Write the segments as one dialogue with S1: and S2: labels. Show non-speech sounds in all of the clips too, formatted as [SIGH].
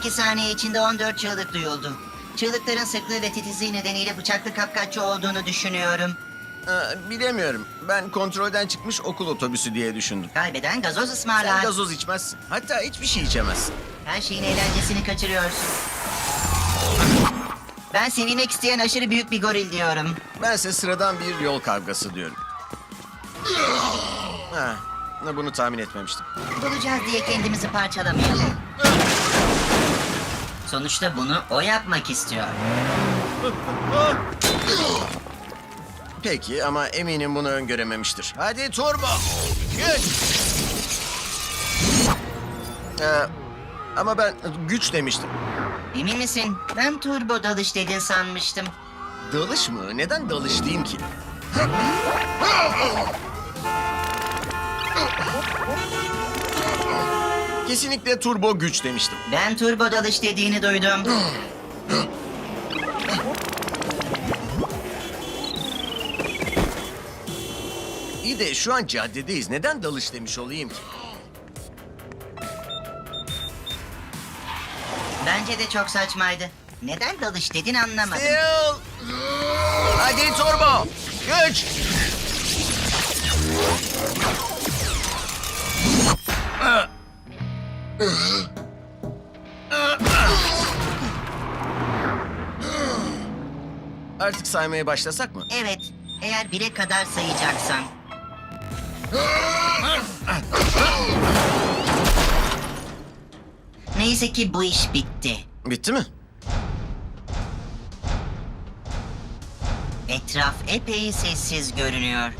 S1: İki saniye içinde 14 çığlık duyuldu. Çığlıkların sıklığı ve titizliği nedeniyle bıçaklı kapkaççı olduğunu düşünüyorum.
S2: Ee, bilemiyorum. Ben kontrolden çıkmış okul otobüsü diye düşündüm.
S1: Kaybeden gazoz
S2: Sen
S1: ısmarlar.
S2: gazoz içmezsin. Hatta hiçbir şey içemezsin.
S1: Her şeyin eğlencesini kaçırıyorsun. Ben sevilmek isteyen aşırı büyük bir goril diyorum.
S2: Bense sıradan bir yol kavgası diyorum. Ha, bunu tahmin etmemiştim.
S1: Bulacağız diye kendimizi parçalamayalım. Sonuçta bunu o yapmak istiyor.
S2: Peki ama eminim bunu öngörememiştir. Hadi turbo. Güç. Ee, ama ben güç demiştim.
S1: Emin misin? Ben turbo dalış dedin sanmıştım.
S2: Dalış mı? Neden dalış diyeyim ki? Kesinlikle turbo güç demiştim.
S1: Ben turbo dalış dediğini duydum.
S2: İyi de şu an caddedeyiz. Neden dalış demiş olayım ki?
S1: Bence de çok saçmaydı. Neden dalış dedin anlamadım.
S2: Steel! Hadi turbo! Güç! Artık saymaya başlasak mı?
S1: Evet, eğer bire kadar sayacaksan. Neyse ki bu iş bitti.
S2: Bitti mi?
S1: Etraf epey sessiz görünüyor.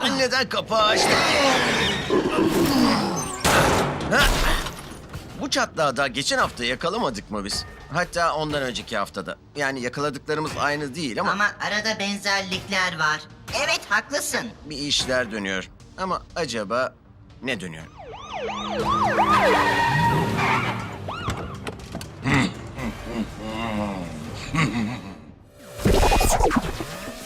S2: Aa, neden kapağı açtın? Ha! Bu çatlağı da geçen hafta yakalamadık mı biz? Hatta ondan önceki haftada. Yani yakaladıklarımız aynı değil ama,
S1: Ama arada benzerlikler var. Evet, haklısın.
S2: bir işler dönüyor. Ama acaba ne dönüyor?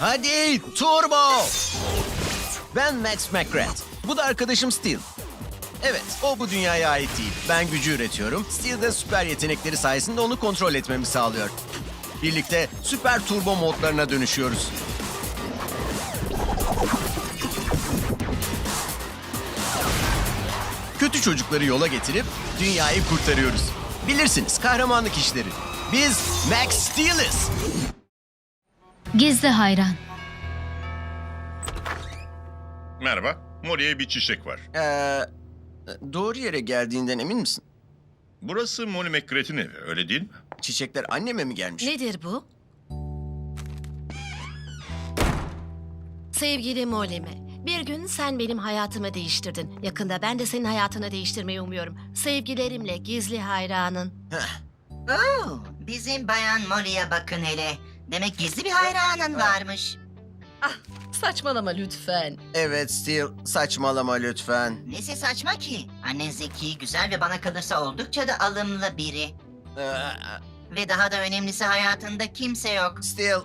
S2: Hadi turbo! Ben Max McGrath. Bu da arkadaşım Steel. Evet, o bu dünyaya ait değil. Ben gücü üretiyorum. Steel de süper yetenekleri sayesinde onu kontrol etmemi sağlıyor. Birlikte süper turbo modlarına dönüşüyoruz. Kötü çocukları yola getirip dünyayı kurtarıyoruz. Bilirsiniz kahramanlık işleri. Biz Max Steel'iz.
S3: Gizli hayran.
S4: Merhaba. Molly'e bir çiçek var.
S2: Ee, doğru yere geldiğinden emin misin?
S4: Burası Molly McGrath'in evi, öyle değil mi?
S2: Çiçekler anneme mi gelmiş?
S5: Nedir bu? Sevgili Molly'me, bir gün sen benim hayatımı değiştirdin. Yakında ben de senin hayatını değiştirmeyi umuyorum. Sevgilerimle gizli hayranın.
S2: Heh,
S1: Oo, bizim bayan Molly'e bakın hele. Demek gizli bir hayranın varmış.
S5: Saçmalama lütfen.
S2: evet Steel, saçmalama lütfen.
S1: Nesi saçma ki? Annen zeki, güzel ve bana kalırsa oldukça da alımlı biri.
S2: Ee,
S1: Ve daha da önemlisi hayatında kimse yok.
S2: Steel,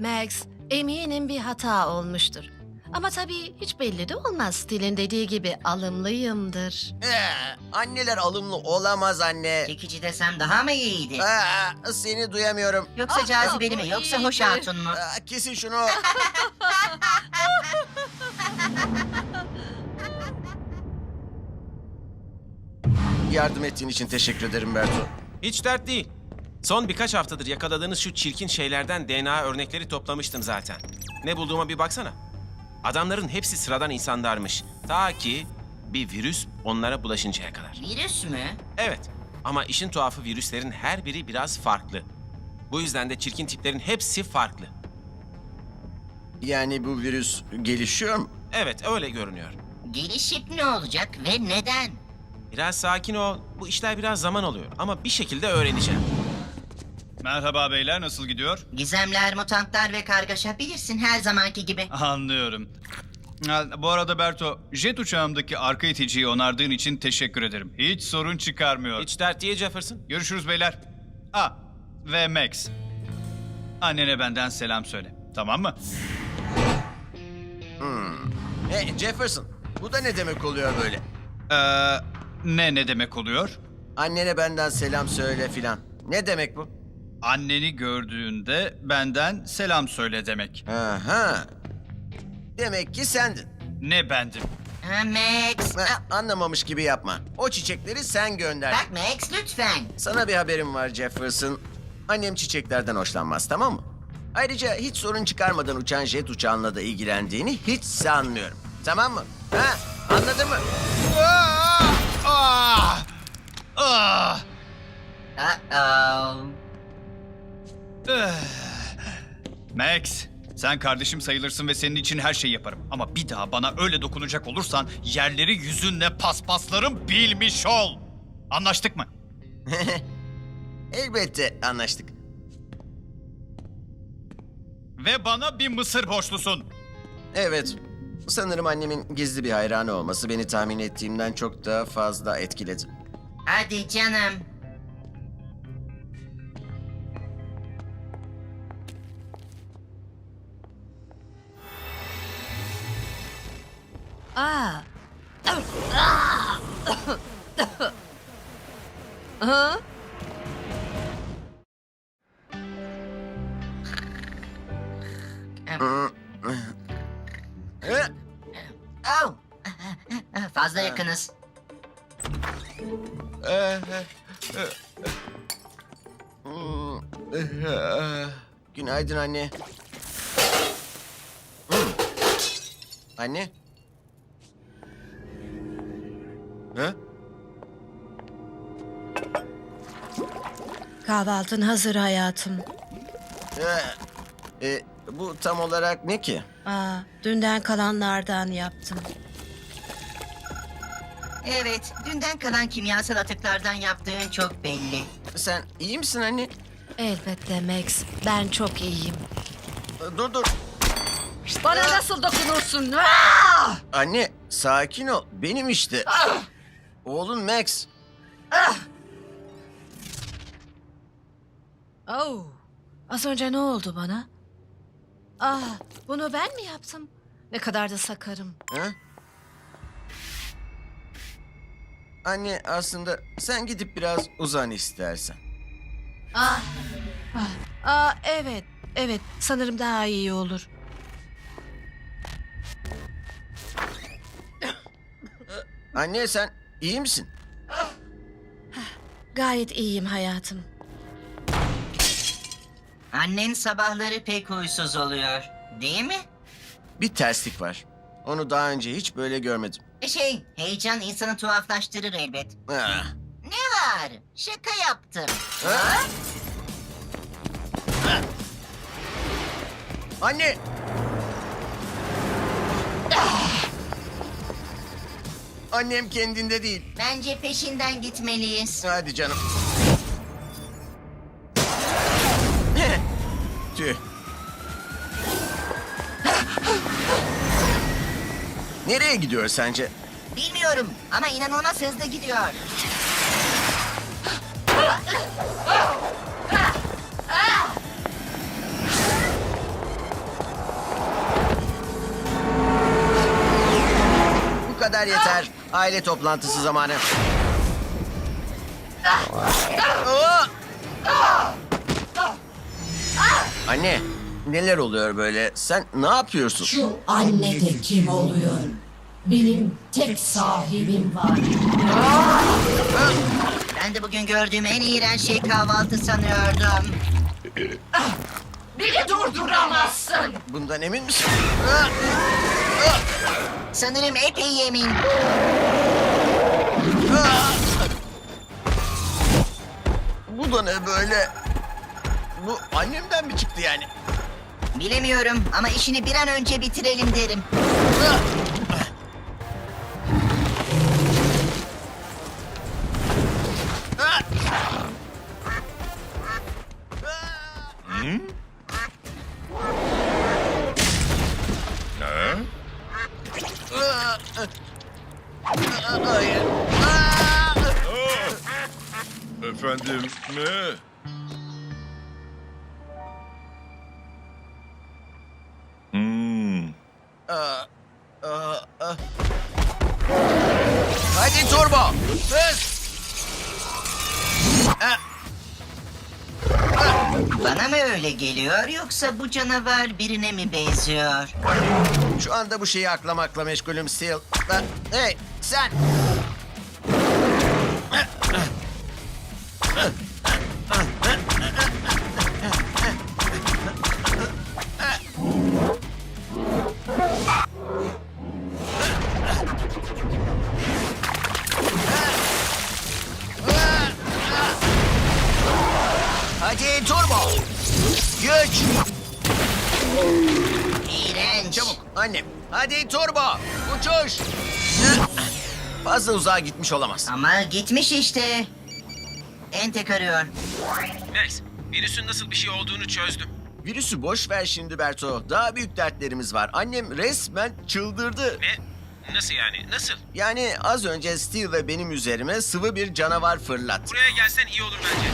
S5: Max, eminim bir hata olmuştur. Ama tabii hiç belli de olmaz. Stil'in dediği gibi alımlıyımdır.
S2: ee, anneler alımlı olamaz anne.
S1: Çekici desem daha mı iyiydi?
S2: Aa, seni duyamıyorum.
S1: Yoksa cazibeli mi, yoksa hoş hatun mu?
S2: Aa, kesin şunu. Yardım ettiğin için teşekkür ederim Berto.
S6: Hiç dert değil. Son birkaç haftadır yakaladığınız şu çirkin şeylerden DNA örnekleri toplamıştım zaten. Ne bulduğuma bir baksana. Adamların hepsi sıradan insanlarmış. Ta ki bir virüs onlara bulaşıncaya kadar.
S1: Virüs mü?
S6: Evet ama işin tuhafı virüslerin her biri biraz farklı. Bu yüzden de çirkin tiplerin hepsi farklı.
S2: Yani bu virüs gelişiyor mu?
S6: Evet öyle görünüyor.
S1: Gelişip ne olacak ve neden?
S6: Biraz sakin ol. Bu işler biraz zaman alıyor ama bir şekilde öğreneceğim.
S7: Merhaba beyler nasıl gidiyor?
S1: Gizemler, mutantlar ve kargaşa bilirsin her zamanki gibi.
S7: Anlıyorum. Ha, bu arada Berto, jet uçağımdaki arka iticiyi onardığın için teşekkür ederim. Hiç sorun çıkarmıyor.
S6: Hiç dert değil Jefferson.
S7: Görüşürüz beyler. Ah ve Max. Annene benden selam söyle. Tamam mı?
S2: Ne Jefferson? Bu da ne demek oluyor böyle?
S7: Ee, ne ne demek oluyor?
S2: Annene benden selam söyle filan. Ne demek bu?
S7: Anneni gördüğünde benden selam söyle demek.
S2: Aha. Demek ki sendin.
S7: Ne bendim?
S1: Ha, Max.
S2: Ha, anlamamış gibi yapma. O çiçekleri sen gönderdin.
S1: Bak Max lütfen.
S2: Sana bir haberim var Jefferson. Annem çiçeklerden hoşlanmaz tamam mı? Ayrıca hiç sorun çıkarmadan uçan jet uçağınla da ilgilendiğini hiç sanmıyorum. Tamam mı? Ha? Anladın mı?
S7: Ah! Ah! Ah!
S1: Uh-oh. [SIGHS]
S7: Max, sen kardeşim sayılırsın ve senin için her şeyi yaparım. Ama bir daha bana öyle dokunacak olursan yerleri yüzünle paspaslarım bilmiş ol. Anlaştık mı? [LAUGHS]
S2: Elbette anlaştık.
S7: Ve bana bir mısır borçlusun.
S2: Evet. Sanırım annemin gizli bir hayranı olması beni tahmin ettiğimden çok daha fazla etkiledi.
S1: Hadi canım.
S5: Aa. Hı?
S1: Oh. Fazla yakınız.
S2: Günaydın anne. Anne? Ha?
S5: Kahvaltın hazır hayatım.
S2: Ee, e, bu tam olarak ne ki?
S5: Aa, dünden kalanlardan yaptım.
S1: Evet, dünden kalan kimyasal atıklardan yaptığın çok belli.
S2: Sen iyi misin anne?
S5: Elbette Max. Ben çok iyiyim.
S2: Ee, Dur dur.
S5: Bana nasıl dokunursun?
S2: Anne sakin ol. Benim işte. Oğlun Max.
S5: Oh. Az önce ne oldu bana? Ah, bunu ben mi yaptım? Ne kadar da sakarım.
S2: Ha? Anne aslında sen gidip biraz uzan istersen.
S5: Ah. Ah, ah evet. Evet, sanırım daha iyi olur.
S2: Anne sen iyi misin?
S5: Gayet iyiyim hayatım.
S1: Annen sabahları pek huysuz oluyor. Değil mi?
S2: Bir terslik var. Onu daha önce hiç böyle görmedim.
S1: E Şey, heyecan insanı tuhaflaştırır elbet.
S2: Ah.
S1: Ne var? Şaka yaptım.
S2: Ha? Anne! Annem kendinde değil.
S1: Bence peşinden gitmeliyiz.
S2: Hadi canım. [LAUGHS] Tüh. Nereye gidiyor sence?
S1: Bilmiyorum ama inanılmaz hızlı gidiyor.
S2: Bu kadar yeter. Aile toplantısı zamanı. Aa! Anne, neler oluyor böyle? Sen ne yapıyorsun?
S8: Şu anne de kim oluyor? Benim tek sahibim var.
S1: Ben de bugün gördüğüm en iğrenç şey kahvaltı sanıyordum.
S8: Beni durduramazsın.
S2: Bundan emin misin? Aa!
S1: Sanırım epey emin.
S2: Bu da ne böyle? Bu annemden mi çıktı yani?
S1: Bilemiyorum ama işini bir an önce bitirelim derim. Bana mı öyle geliyor yoksa bu canavar birine mi benziyor?
S2: Şu anda bu şeyi aklamakla meşgulüm Steel. Hey sen. Fazla uzağa gitmiş olamaz.
S1: Ama gitmiş işte. Entek arıyor.
S6: Max, virüsün nasıl bir şey olduğunu çözdüm.
S2: Virüsü boş ver şimdi Berto. Daha büyük dertlerimiz var. Annem resmen çıldırdı.
S6: Ne? Nasıl yani? Nasıl?
S2: Yani az önce Steve ve benim üzerime sıvı bir canavar fırlattı.
S6: Buraya gelsen iyi olur bence.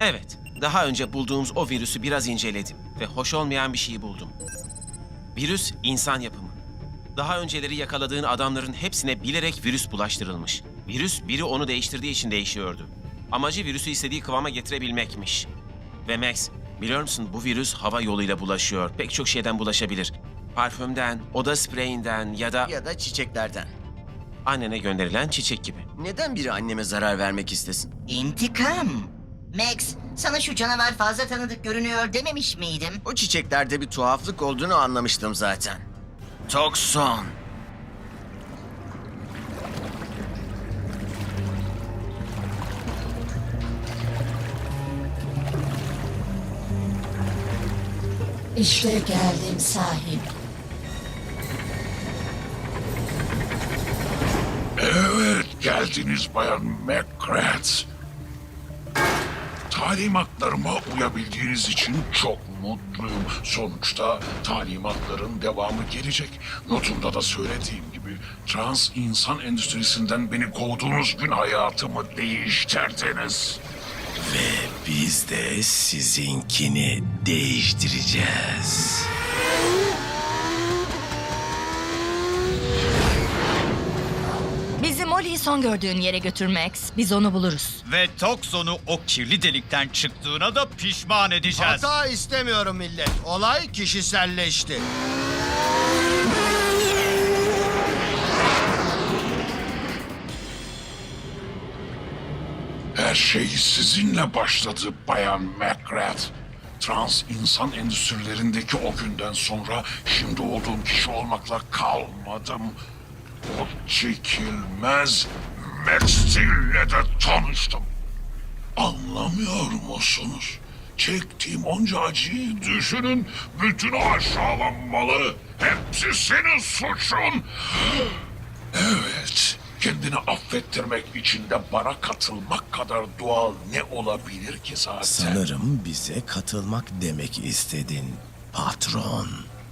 S6: Evet, daha önce bulduğumuz o virüsü biraz inceledim ve hoş olmayan bir şey buldum. Virüs insan yapımı. Daha önceleri yakaladığın adamların hepsine bilerek virüs bulaştırılmış. Virüs biri onu değiştirdiği için değişiyordu. Amacı virüsü istediği kıvama getirebilmekmiş. Ve Max, biliyor musun bu virüs hava yoluyla bulaşıyor. Pek çok şeyden bulaşabilir. Parfümden, oda spreyinden ya da
S2: Ya da çiçeklerden.
S6: annene gönderilen çiçek gibi.
S2: Neden biri anneme zarar vermek istesin?
S1: İntikam. Max, sana şu canavar fazla tanıdık görünüyor dememiş miydim?
S2: O çiçeklerde bir tuhaflık olduğunu anlamıştım zaten. Tokson.
S8: İşte geldim sahip.
S4: Evet, geldiniz Bayan McGrath. Talimatlarıma uyabildiğiniz için çok mutluyum. Sonuçta talimatların devamı gelecek. Notumda da söylediğim gibi trans insan endüstrisinden beni kovduğunuz gün hayatımı değiştirdiniz.
S9: Biz de sizinkini değiştireceğiz.
S10: Son gördüğün yere götür Max. Biz onu buluruz.
S7: Ve Toxon'u o kirli delikten çıktığına da pişman edeceğiz.
S11: Hata istemiyorum millet. Olay kişiselleşti.
S4: Her şey sizinle başladı Bayan McGrath. Trans insan endüstrilerindeki o günden sonra şimdi olduğum kişi olmakla kalmadım. O çekilmez Max Steel'le de tanıştım. Anlamıyor musunuz? Çektiğim onca acıyı düşünün. Bütün o aşağılanmaları hepsi senin suçun. Evet, kendini affettirmek için de bana katılmak kadar doğal ne olabilir ki zaten?
S9: Sanırım bize katılmak demek istedin patron.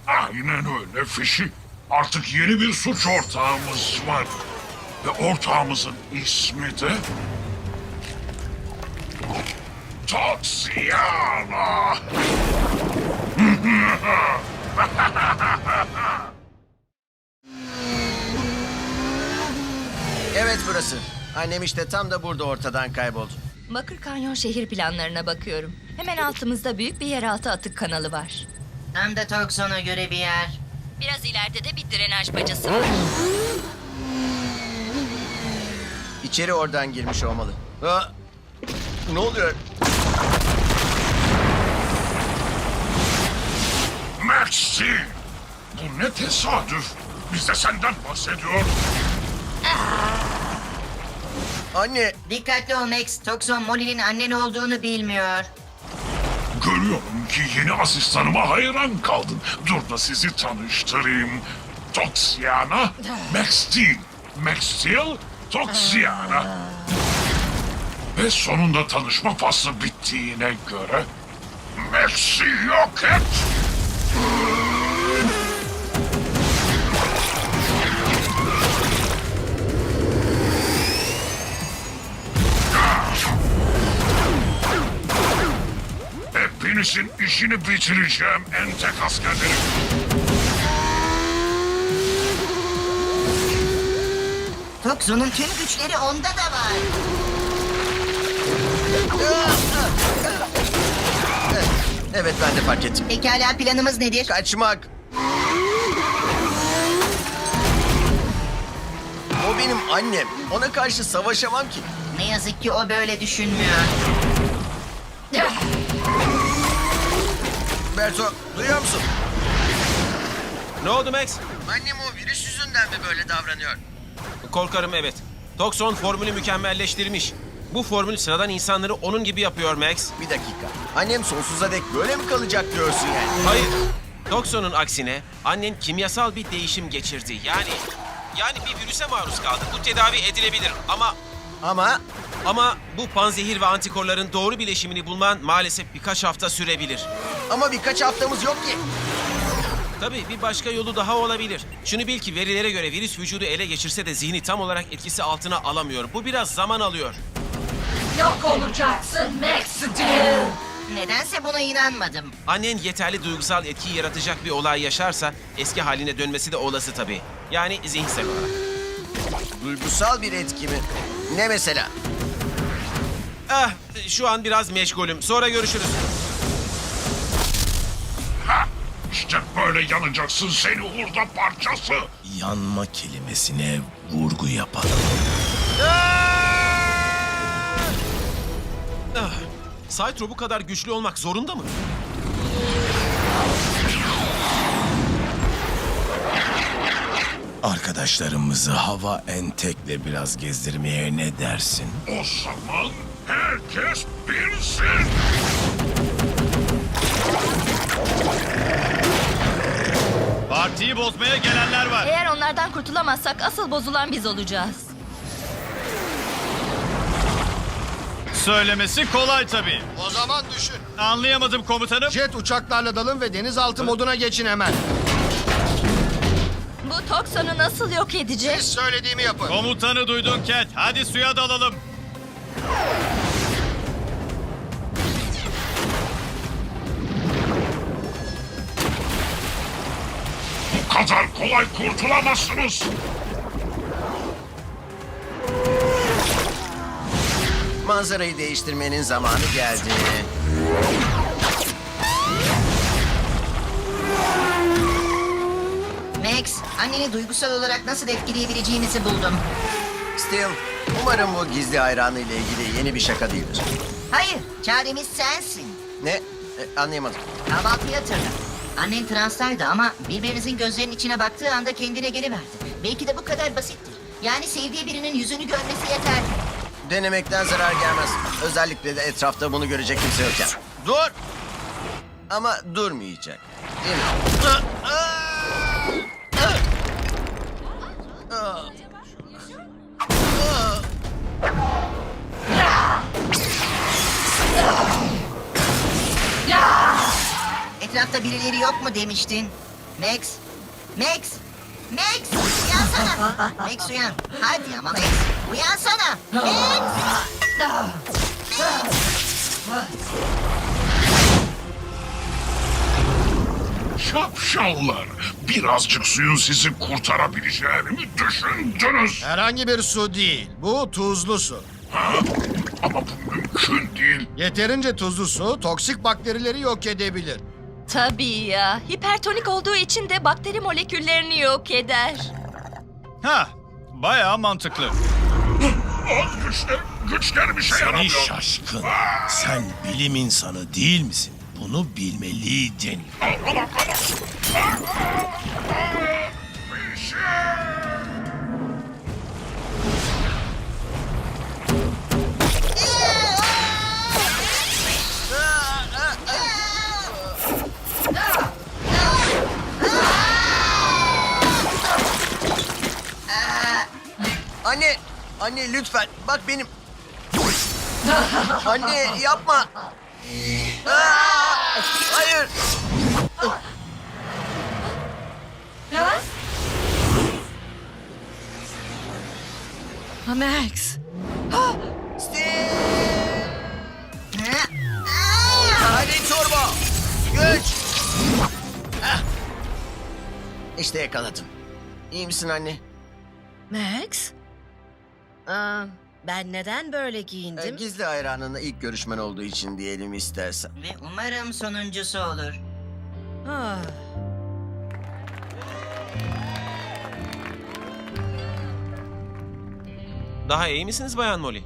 S4: Aynen öyle Fişi. Artık yeni bir suç ortağımız var. Ve ortağımızın ismi de... Toxiana.
S2: Evet burası. Annem işte tam da burada ortadan kayboldu.
S10: Bakır Kanyon şehir planlarına bakıyorum. Hemen altımızda büyük bir yeraltı atık kanalı var.
S1: Tam da Tokson'a göre bir yer.
S10: Biraz ileride de bir drenaj bacası var.
S2: İçeri oradan girmiş olmalı. Ha, ne oluyor?
S4: Max Steel. Bu ne tesadüf. Biz de senden bahsediyoruz.
S2: Anne,
S1: Dikkatli ol Max. Tokson Molly'nin annen olduğunu bilmiyor.
S4: Görüyorum ki yeni asistanıma hayran kaldın. Dur da sizi tanıştırayım. Toxiana, Max Steel. Max Steel, Toxiana. Ve sonunda tanışma faslı bittiğine göre... Max'i yok et! Hepinizin işini bitireceğim entek askerlerim.
S1: Tokzo'nun tüm güçleri onda da var.
S2: Evet ben de fark ettim.
S1: Pekala planımız nedir?
S2: Kaçmak. O benim annem. Ona karşı savaşamam ki.
S1: Ne yazık ki o böyle düşünmüyor.
S2: Berto duyuyor musun?
S6: Ne oldu Max?
S2: Annem o virüs yüzünden mi böyle davranıyor?
S6: Korkarım evet. Toxon formülü mükemmelleştirmiş. Bu formül sıradan insanları onun gibi yapıyor Max.
S2: Bir dakika. Annem sonsuza dek böyle mi kalacak diyorsun yani?
S6: Hayır. Toxon'un aksine annen kimyasal bir değişim geçirdi. Yani yani bir virüse maruz kaldı. Bu tedavi edilebilir ama
S2: Ama
S6: ama bu panzehir ve antikorların doğru bileşimini bulman maalesef birkaç hafta sürebilir.
S2: ama birkaç haftamız yok ki.
S6: Tabii bir başka yolu daha olabilir. Şunu bil ki verilere göre virüs vücudu ele geçirse de zihni tam olarak etkisi altına alamıyor. Bu biraz zaman alıyor.
S8: Yok olacaksın Max Steel.
S1: Nedense buna inanmadım.
S6: Annen yeterli duygusal etkiyi yaratacak bir olay yaşarsa eski haline dönmesi de olası tabii. Yani zihinsel olarak.
S2: Duygusal bir etki mi? Ne mesela?
S6: Ah, şu an biraz meşgulüm. Sonra görüşürüz.
S4: Ha, işte böyle yanacaksın seni hurda parçası.
S9: Yanma kelimesine vurgu yapalım.
S6: Ah, Saitro bu kadar güçlü olmak zorunda mı?
S9: Arkadaşlarımızı hava entekle biraz gezdirmeye ne dersin?
S4: O zaman herkes bilsin.
S7: Partiyi bozmaya gelenler var.
S10: Eğer onlardan kurtulamazsak asıl bozulan biz olacağız.
S7: Söylemesi kolay tabii.
S11: O zaman düşün.
S7: Anlayamadım komutanım.
S11: Jet uçaklarla dalın ve denizaltı moduna geçin hemen.
S10: Bu Tokson'u nasıl yok edeceğiz?
S11: Siz söylediğimi yapın.
S7: Komutanı duydun Cat. Hadi suya dalalım.
S4: Bu kadar kolay kurtulamazsınız.
S2: Manzarayı değiştirmenin zamanı geldi.
S1: Max, anneni duygusal olarak nasıl etkileyebileceğimizi buldum.
S2: Still, umarım bu gizli hayranı ile ilgili yeni bir şaka değildir.
S1: Hayır, çaremiz sensin.
S2: Ne? E, anlayamadım.
S1: Kahvaltıyı hatırla. Annen transtaydı ama birbirinizin gözlerinin içine baktığı anda kendine geliverdi. Belki de bu kadar basittir. Yani sevdiği birinin yüzünü görmesi yeter.
S2: Denemekten zarar gelmez. Özellikle de etrafta bunu görecek kimse yokken. Dur! Ama durmayacak. Değil mi?
S1: Etrafta birileri yok mu demiştin? Max, Max, Max, uyansana. [LAUGHS] Max uyan. Hadi ama Max, uyansana. Max.
S4: Şapşallar. Birazcık suyun sizi kurtarabileceğini düşündünüz?
S11: Herhangi bir su değil. Bu tuzlu su.
S4: Ha? Ama bu mümkün değil.
S11: Yeterince tuzlu su toksik bakterileri yok edebilir.
S10: Tabii ya. Hipertonik olduğu için de bakteri moleküllerini yok eder.
S7: Ha, bayağı mantıklı.
S4: O güçler, güçler bir şey
S9: Seni
S4: yaramıyor.
S9: şaşkın. Sen bilim insanı değil misin? Bunu bilmeliydin.
S4: Bir şey.
S2: Anne, anne lütfen bak benim. anne yapma. Hayır.
S5: Ha, Max.
S2: Steve. Hadi turbo. Güç. Ah. İşte yakaladım. İyi misin anne?
S5: Max? Aa, ben neden böyle
S2: Ee,
S5: giyindim?
S2: gizli hayranınla ilk görüşmen olduğu için diyelim istersen.
S1: Ve umarım sonuncusu olur.
S5: Ah.
S6: Daha iyi misiniz Bayan Molly?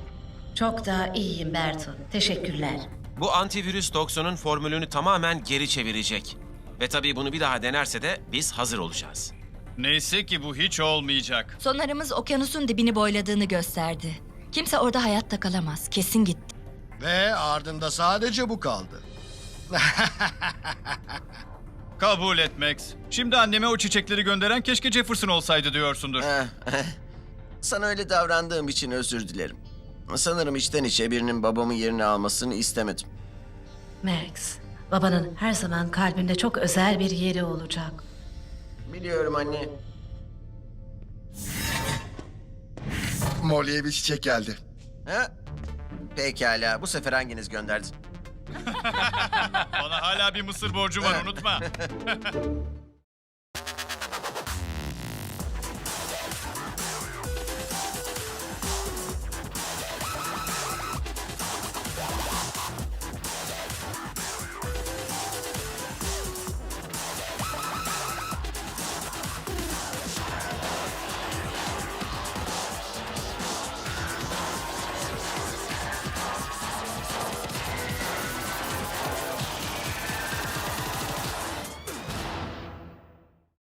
S5: Çok daha iyiyim Berton. Teşekkürler.
S6: Bu antivirüs toksinun formülünü tamamen geri çevirecek. Ve tabii bunu bir daha denerse de biz hazır olacağız.
S7: Neyse ki bu hiç olmayacak.
S10: Sonarımız okyanusun dibini boyladığını gösterdi. Kimse orada hayatta kalamaz. Kesin gitti.
S11: Ve ardında sadece bu kaldı. [LAUGHS]
S7: Kabul et Max. Şimdi anneme o çiçekleri gönderen keşke Jefferson olsaydı diyorsundur.
S2: Eh, eh. Sana öyle davrandığım için özür dilerim. Sanırım içten içe birinin babamın yerini almasını istemedim.
S5: Max, babanın her zaman kalbinde çok özel bir yeri olacak.
S2: Biliyorum anne.
S11: Molly'e bir çiçek geldi.
S2: Ha? Pekala, bu sefer hanginiz gönderdi? [LAUGHS]
S7: Bana hala bir mısır borcu var unutma. [LAUGHS]